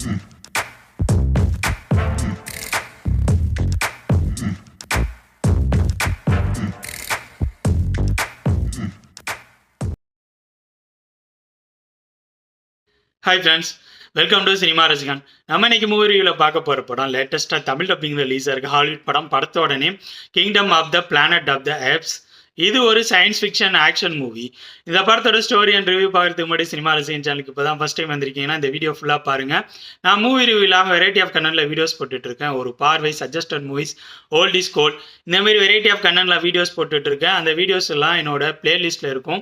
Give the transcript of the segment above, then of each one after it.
Hi friends welcome to cinema ரசிகன் நம்ம இன்னைக்கு மூவி ரிவியூவில் பார்க்க போகிற படம் லேட்டஸ்ட்டாக தமிழ் டப்பிங் ரிலீஸ் இருக்குது ஹாலிவுட் படம் படத்தோட name kingdom of the planet of the apes இது ஒரு சயின்ஸ் ஃபிக்ஷன் ஆக்ஷன் மூவி இந்த படத்தோட ஸ்டோரி அண்ட் ரிவ்யூ பார்க்கறதுக்கு முன்னாடி சினிமா ரசிகன் சேனலுக்கு இப்போ தான் ஃபஸ்ட் டைம் வந்திருக்கீங்கன்னா இந்த வீடியோ ஃபுல்லாக பாருங்கள் நான் மூவி ரிவ்யூ இல்லாமல் வெரைட்டி ஆஃப் கண்ணனில் வீடியோஸ் போட்டுட்ருக்கேன். ஒரு பார்வை suggested movies old is gold இந்தமாரி வெரைட்டி ஆஃப் கண்ணனில் வீடியோஸ் போட்டுட்டு இருக்கேன் அந்த வீடியோஸ் எல்லாம் என்னோட பிளேலிஸ்ட்டில் இருக்கும்.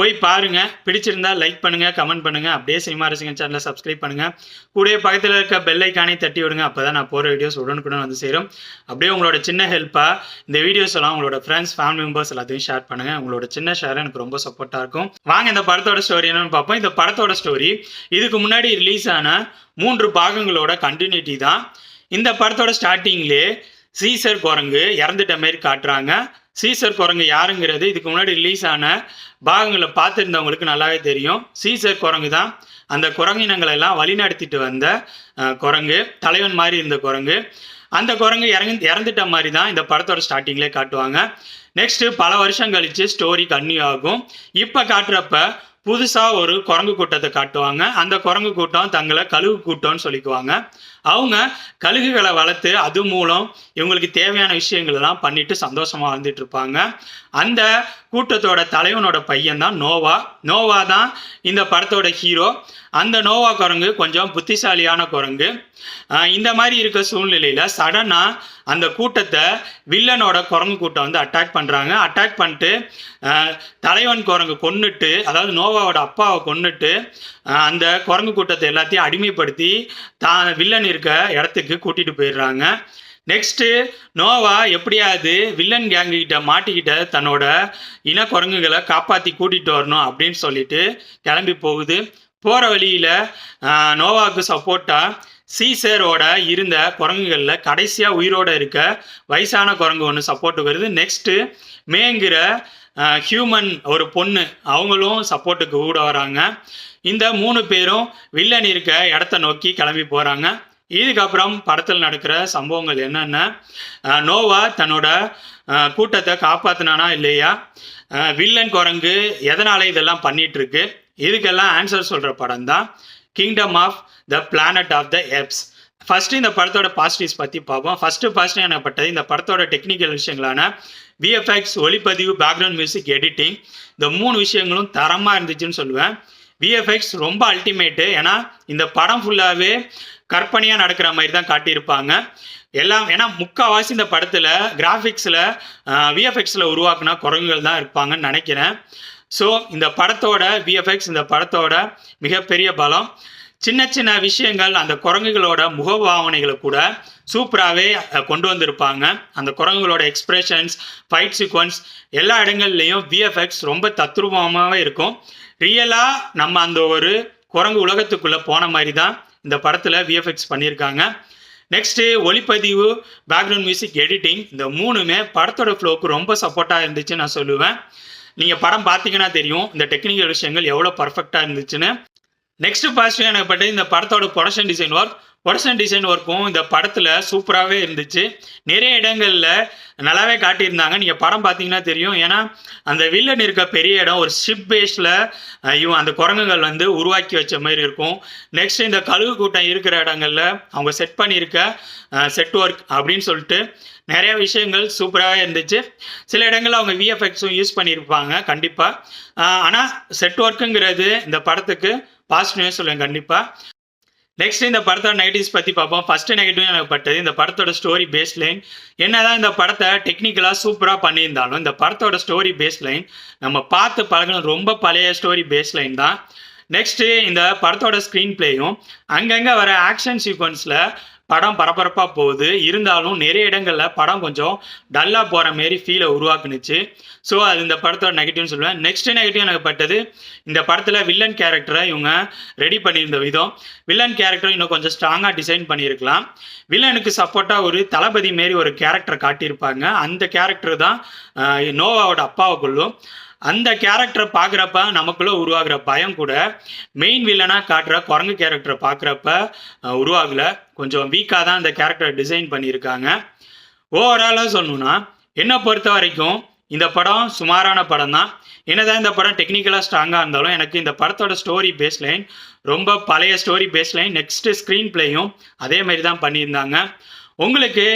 போய் பாருங்க. பிடிச்சிருந்தா லைக் பண்ணுங்க கமெண்ட் பண்ணுங்க. அப்படியே சினிமா ரசிகன் சேனலை சப்ஸ்கிரைப் பண்ணுங்கள் கூடவே பக்கத்தில் இருக்க பெல் ஐக்கானே தட்டி விடுங்க. அப்போ தான் நான் போகிற வீடியோஸ் உடனுக்குடன் வந்து சேரும். அப்படியே உங்களோட சின்ன ஹெல்ப்பாக இந்த வீடியோஸ் எல்லாம் உங்களோட ஃப்ரெண்ட்ஸ் ஃபேமிலி மெம்பர்ஸ் எல்லாம் எல்லாத்தையும் ஷேர் பண்ணுங்க. உங்களோட சின்ன ஷேர் எனக்கு ரொம்ப சப்போர்ட்டாக இருக்கும். வாங்க இந்த படத்தோட ஸ்டோரி என்னன்னு பார்ப்போம். இந்த படத்தோட ஸ்டோரி இதுக்கு முன்னாடி ரிலீஸ் ஆன மூன்று பாகங்களோட கண்டினியூட்டி தான். இந்த படத்தோட ஸ்டார்டிங்லேயே சீசர் குரங்கு இறந்துட்ட மாதிரி காட்டுறாங்க. சீசர் குரங்கு யாருங்கிறது இதுக்கு முன்னாடி ரிலீஸ் ஆன பாகங்களை பார்த்துருந்தவங்களுக்கு நல்லாவே தெரியும். சீசர் குரங்கு தான் அந்த குரங்கினங்களை எல்லாம் வழிநடத்திட்டு வந்த குரங்கு தலைவன் மாதிரி இருந்த குரங்கு. அந்த குரங்கு இறங்கி இறந்துட்ட மாதிரி தான் இந்த படத்தோட ஸ்டார்டிங்லேயே காட்டுவாங்க. நெக்ஸ்ட்டு பல வருஷம் கழித்து ஸ்டோரி கன்னியூ ஆகும் இப்போ காட்டுறப்ப புதுசாக ஒரு குரங்கு கூட்டத்தை காட்டுவாங்க. அந்த குரங்கு கூட்டம் தங்களை கழுகு கூட்டம்னு சொல்லிக்குவாங்க. அவங்க கழுகுகளை வளர்த்து அது மூலம் இவங்களுக்கு தேவையான விஷயங்கள் எல்லாம் பண்ணிட்டு சந்தோஷமாக வாழ்ந்துட்டு இருப்பாங்க. அந்த கூட்டத்தோட தலைவனோட பையன் தான் நோவா. நோவா தான் இந்த படத்தோட ஹீரோ அந்த நோவா குரங்கு கொஞ்சம் புத்திசாலியான குரங்கு. இந்த மாதிரி இருக்க சூழ்நிலையில் சடனாக அந்த கூட்டத்தை வில்லனோட குரங்கு கூட்டம் வந்து அட்டாக் பண்ணுறாங்க அட்டாக் பண்ணிட்டு தலைவன் குரங்கு கொன்னுட்டு அதாவது நோவாவோட அப்பாவை கொன்னுட்டு அந்த குரங்கு கூட்டத்தை எல்லாத்தையும் அடிமைப்படுத்தி தான் வில்லன் இருக்க இடத்துக்கு கூட்டிகிட்டு போயிடுறாங்க. நெக்ஸ்ட்டு நோவா எப்படியாவது வில்லன் கேங்குகிட்ட மாட்டிக்கிட்ட தன்னோட இன குரங்குகளை காப்பாற்றி கூட்டிகிட்டு வரணும் அப்படின்னு சொல்லிட்டு கிளம்பி போகுது. போகிற வழியில் நோவாவுக்கு சப்போர்ட்டாக சீசரோட இருந்த குரங்குகளில் கடைசியாக உயிரோட இருக்க வயசான குரங்கு ஒன்று சப்போர்ட்டு வருது. நெக்ஸ்ட்டு மேங்கிற ஹியூமன் ஒரு பொண்ணு அவங்களும் சப்போர்ட்டுக்கு கூட வராங்க. இந்த மூணு பேரும் வில்லன் இருக்க இடத்த நோக்கி கிளம்பி போகிறாங்க இதுக்கப்புறம் படத்தில் நடக்கிற சம்பவங்கள் என்னென்ன? நோவா தன்னோட கூட்டத்தை காப்பாத்தினானா இல்லையா? வில்லன் குரங்கு எதனால இதெல்லாம் பண்ணிட்டு இருக்கு இதுக்கெல்லாம் ஆன்சர் சொல்கிற படம் தான் kingdom of the planet of the apes first இந்த படத்தோட பாசிட்டிவ்ஸ் பற்றி பார்ப்போம். ஃபஸ்ட்டு பாசிட்டிவ் எனப்பட்டது இந்த படத்தோட டெக்னிக்கல் விஷயங்களான விஎஃப்எக்ஸ் ஒளிப்பதிவு பேக்ரவுண்ட் மியூசிக் எடிட்டிங் இந்த மூணு விஷயங்களும் தரமாக இருந்துச்சுன்னு சொல்லுவேன். விஎஃப்எக்ஸ் ரொம்ப அல்டிமேட்டு ஏன்னா இந்த படம் ஃபுல்லாகவே கற்பனையாக நடக்கிற மாதிரி தான் காட்டியிருப்பாங்க. எல்லாம் ஏன்னா முக்கால்வாசி இந்த படத்தில் கிராஃபிக்ஸில் விஎஃப்எக்ஸில் உருவாக்குனா குரங்குகள் தான் இருப்பாங்கன்னு நினைக்கிறேன். ஸோ இந்த படத்தோட விஎஃப்எக்ஸ் இந்த படத்தோட மிகப்பெரிய பலம். சின்ன சின்ன விஷயங்கள் அந்த குரங்குகளோட முகபாவனைகளை கூட சூப்பராகவே கொண்டு வந்திருப்பாங்க. அந்த குரங்குகளோட எக்ஸ்பிரஷன்ஸ் ஃபைட் சீக்வன்ஸ் எல்லா இடங்கள்லையும் விஎஃப்எக்ஸ் ரொம்ப தத்ரூபமாகவே இருக்கும். ரியலாக நம்ம அந்த ஒரு குரங்கு உலகத்துக்குள்ளே போன மாதிரி தான் இந்த படத்தில் விஎஃப்எக்ஸ் பண்ணியிருக்காங்க. நெக்ஸ்ட்டு ஒளிப்பதிவு பேக்ரவுண்ட் மியூசிக் எடிட்டிங் இந்த மூணுமே படத்தோட ஃப்ளோக்கு ரொம்ப சப்போர்ட்டாக இருந்துச்சு நான் சொல்லுவேன். நீங்கள் படம் பார்த்தீங்கன்னா தெரியும் இந்த டெக்னிக்கல் விஷயங்கள் எவ்வளோ பர்ஃபெக்டாக இருந்துச்சுன்னு. நெக்ஸ்ட் பாசிட்டிவ் எனப்பட்டது இந்த படத்தோட production design work production design ஒர்க்கும் இந்த படத்தில் சூப்பராகவே இருந்துச்சு. நிறைய இடங்களில் நல்லாவே காட்டியிருந்தாங்க. நீங்கள் படம் பார்த்தீங்கன்னா தெரியும். ஏன்னா அந்த வில்லன் இருக்க பெரிய இடம் ஒரு ஷிப் பேஸில் இவன் அந்த குரங்குகள் வந்து உருவாக்கி வச்ச மாதிரி இருக்கும். நெக்ஸ்ட் இந்த கழுகு கூட்டம் இருக்கிற இடங்களில் அவங்க செட் பண்ணியிருக்க செட் ஒர்க் அப்படின்னு சொல்லிட்டு நிறைய விஷயங்கள் சூப்பராகவே இருந்துச்சு. சில இடங்களில் அவங்க விஎஃப்எக்ஸும் யூஸ் பண்ணியிருப்பாங்க கண்டிப்பாக ஆனால் செட் ஒர்க்குங்கிறது இந்த படத்துக்கு பாசிட்டிவே சொல்லுவேன் கண்டிப்பாக நெக்ஸ்ட் இந்த படத்தோட நெகட்டிவ்ஸ் பற்றி பார்ப்போம். ஃபர்ஸ்ட் நெகட்டிவ் எனக்கு பட்டது. இந்த படத்தோட ஸ்டோரி பேஸ் லைன் என்னதான் இந்த படத்தை டெக்னிக்கலாக சூப்பராக பண்ணியிருந்தாலும் இந்த படத்தோட ஸ்டோரி பேஸ் லைன் நம்ம பார்த்து பழகின ரொம்ப பழைய ஸ்டோரி பேஸ் லைன் தான். நெக்ஸ்ட்டு இந்த படத்தோட ஸ்க்ரீன் பிளேயும் அங்கங்கே வர ஆக்ஷன் சீக்வன்ஸில் படம் பரபரப்பாக போகுது. இருந்தாலும் நிறைய இடங்களில் படம் கொஞ்சம் டல்லாக போகிற மாரி ஃபீலை உருவாக்குனுச்சு. ஸோ அது இந்த படத்தோட நெகட்டிவ்னு சொல்லுவேன். நெக்ஸ்ட் நெகட்டிவ் எனக்கு பட்டது இந்த படத்தில் வில்லன் கேரக்டரை இவங்க ரெடி பண்ணியிருந்த விதம். வில்லன் கேரக்டர் இன்னும் கொஞ்சம் ஸ்ட்ராங்காக டிசைன் பண்ணியிருக்கலாம். வில்லனுக்கு சப்போர்ட்டாக ஒரு தளபதி மாரி ஒரு கேரக்டர் காட்டியிருப்பாங்க. அந்த கேரக்டர் தான் நோவாவோட அப்பாவை கொள்ளும் அந்த கேரக்டரை பார்க்குறப்ப நமக்குள்ளே உருவாகிற பயம் கூட மெயின் வில்லனாக காட்டுற குரங்கு கேரக்டரை பார்க்குறப்ப உருவாகல. கொஞ்சம் வீக்காக தான் அந்த கேரக்டரை டிசைன் பண்ணியிருக்காங்க. ஓவராலாக சொல்லணும்னா என்னை பொறுத்த வரைக்கும் இந்த படம் சுமாரான படம் தான். என்னதான் இந்த படம் டெக்னிக்கலாக ஸ்ட்ராங்காக இருந்தாலும் எனக்கு இந்த படத்தோட ஸ்டோரி பேஸ்லைன் ரொம்ப பழைய ஸ்டோரி பேஸ்லைன் நெக்ஸ்ட்டு ஸ்க்ரீன் பிளேயும் அதே மாதிரி தான் பண்ணியிருந்தாங்க. உங்களுக்கு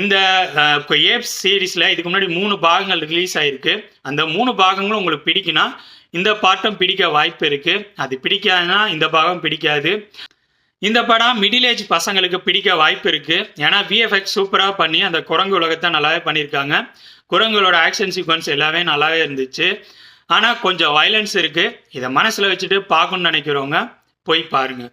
இந்த ஏப் சீரீஸில் இதுக்கு முன்னாடி மூணு பாகங்கள் ரிலீஸ் ஆகிருக்கு அந்த மூணு பாகங்களும் உங்களுக்கு பிடிக்குன்னா இந்த பாட்டம் பிடிக்க வாய்ப்பு இருக்குது அது பிடிக்காதுன்னா இந்த பாகம் பிடிக்காது. இந்த படம் மிடில் ஏஜ் பசங்களுக்கு பிடிக்க வாய்ப்பு இருக்குது ஏன்னா விஎஃப்எக்ஸ் சூப்பராக பண்ணி அந்த குரங்கு உலகத்தை நல்லாவே பண்ணியிருக்காங்க. குரங்குகளோட ஆக்ஷன் சீக்வன்ஸ் எல்லாமே நல்லாவே இருந்துச்சு. ஆனால் கொஞ்சம் வயலன்ஸ் இருக்குது இதை மனசில் வச்சுட்டு பார்க்கணும்னு நினைக்கிறவங்க போய் பாருங்கள்